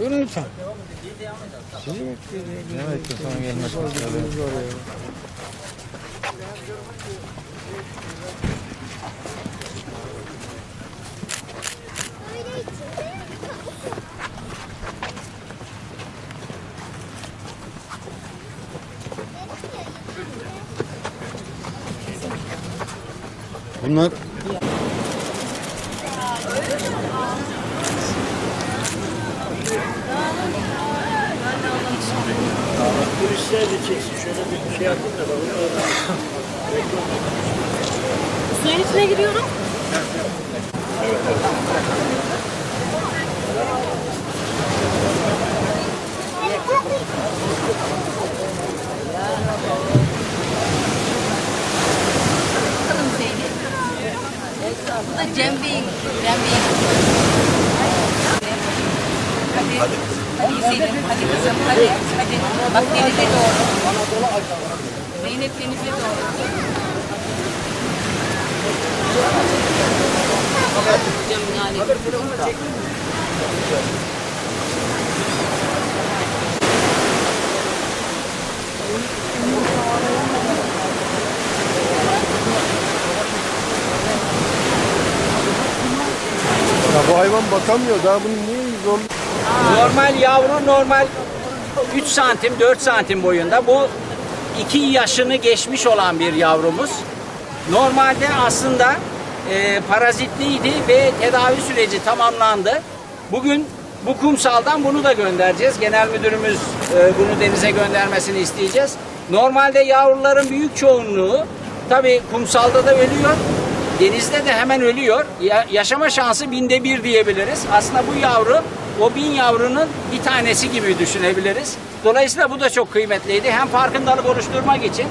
Buyurun lütfen. Evet, sana gelmez. Bunlar Turistler de çeksin. Şöyle bir şey yapın da bak. Suyun içine giriyorum. Bu da Cem Bey'in. Cem Bey'in. Hadi. Hadi. Kızım. Hadi. Hadi. Bak denize doğru. Zeynep denize doğru. Ya bu hayvan bakamıyor. Daha bunu niye Normal yavru normal 3 santim 4 santim boyunda. Bu 2 yaşını geçmiş olan bir yavrumuz. Normalde aslında e, parazitliydi ve tedavi süreci tamamlandı. Bugün bu kumsaldan bunu da göndereceğiz. Genel müdürümüz e, bunu denize göndermesini isteyeceğiz. Normalde yavruların büyük çoğunluğu tabii kumsalda da ölüyor. Denizde de hemen ölüyor. Ya- yaşama şansı binde bir diyebiliriz. Aslında bu yavru o bin yavrunun bir tanesi gibi düşünebiliriz. Dolayısıyla bu da çok kıymetliydi. Hem farkındalık oluşturmak için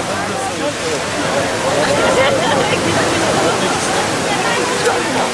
Thank you.